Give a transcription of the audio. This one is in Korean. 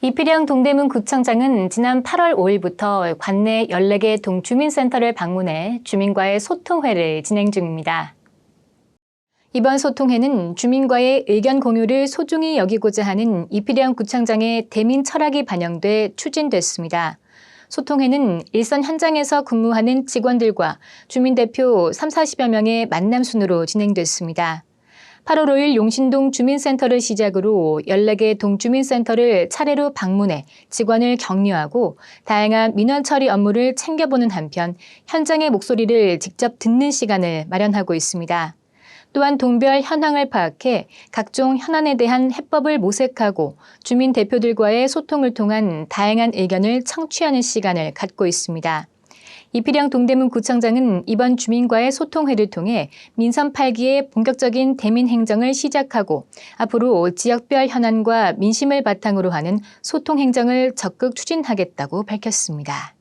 이필영 동대문 구청장은 지난 8월 5일부터 관내 14개 동주민센터를 방문해 주민과의 소통회를 진행 중입니다. 이번 소통회는 주민과의 의견 공유를 소중히 여기고자 하는 이필영 구청장의 대민 철학이 반영돼 추진됐습니다. 소통회는 일선 현장에서 근무하는 직원들과 주민대표 3, 40여 명의 만남 순으로 진행됐습니다. 8월 5일 용신동 주민센터를 시작으로 14개 동주민센터를 차례로 방문해 직원을 격려하고 다양한 민원 처리 업무를 챙겨보는 한편 현장의 목소리를 직접 듣는 시간을 마련하고 있습니다. 또한 동별 현황을 파악해 각종 현안에 대한 해법을 모색하고 주민 대표들과의 소통을 통한 다양한 의견을 청취하는 시간을 갖고 있습니다. 이필영 동대문 구청장은 이번 주민과의 소통회를 통해 민선 8기의 본격적인 대민 행정을 시작하고 앞으로 지역별 현안과 민심을 바탕으로 하는 소통 행정을 적극 추진하겠다고 밝혔습니다.